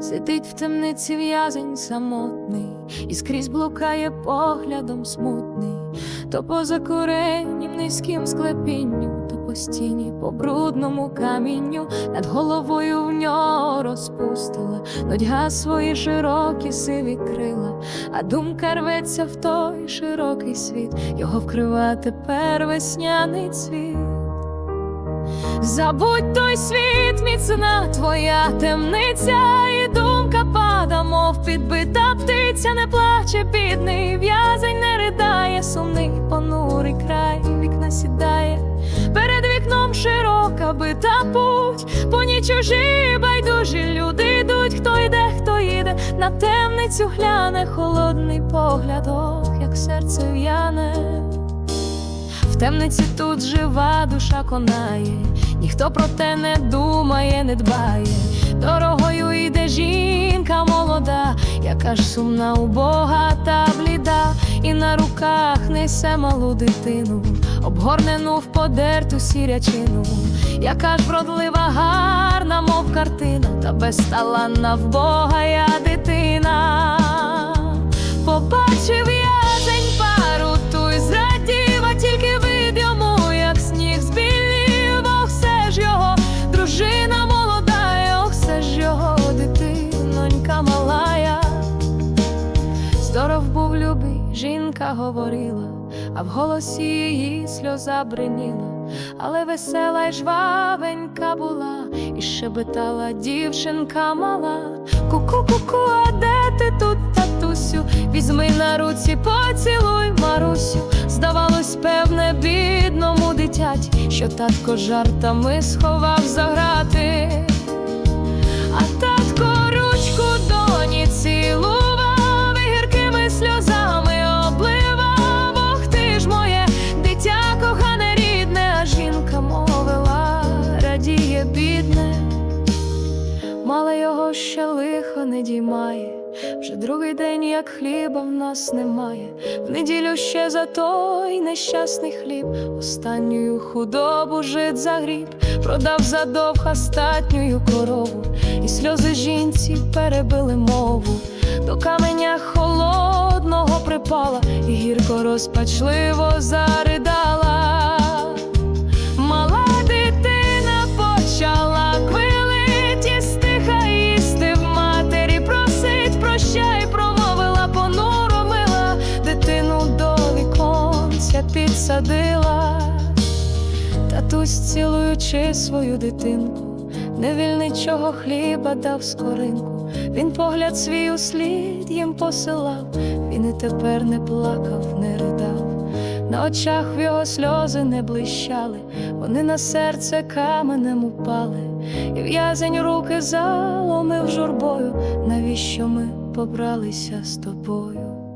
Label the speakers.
Speaker 1: Сидить в темниці в'язень самотний, і скрізь блукає поглядом смутний, то по закуреннім низьким склепінню, то по стіні, по брудному камінню, над головою в нього розпустила, нудьга свої широкі сиві крила, а думка рветься в той широкий світ, його вкрива тепер весняний цвіт. Забудь той світ, міцна твоя темниця, підбита птиця, не плаче, бідний в'язень не ридає, сумний понурий край, вікна сідає, перед вікном широка бита путь, по ній чужі байдужі люди йдуть, хто йде, хто їде, на темницю гляне холодний погляд, ох, як серце в'яне. В темниці тут жива душа конає, ніхто про те не думає, не дбає. Дорогою йде жінка молода, яка ж сумна, убога та бліда, і на руках несе малу дитину, обгорнену в подерту сірячину, яка ж вродлива, гарна, мов картина, та безталанна вбога я дитина. Жінка говорила, а в голосі її сльоза бриніла, але весела й жвавенька була, і щебетала дівчинка мала. Ку-ку-ку-ку, а де ти тут, татусю? Візьми на руці, поцілуй Марусю. Здавалось, певне, бідному дитяті, що татко жартами сховав за грати. Бідне. Мала його ще лихо не діймає, вже другий день, як хліба в нас немає. В неділю ще за той нещасний хліб, останню худобу жит загріб, продав задовг остатню корову, і сльози жінці перебили мову. До каменя холодного припала, і гірко розпачливо заридала. Підсадила. Татусь, цілуючи свою дитинку, невільничого хліба дав скоринку. Він погляд свій услід їм посилав, він і тепер не плакав, не ридав. На очах в його сльози не блищали, вони на серце каменем упали, і в'язень руки заломив журбою, навіщо ми побралися з тобою?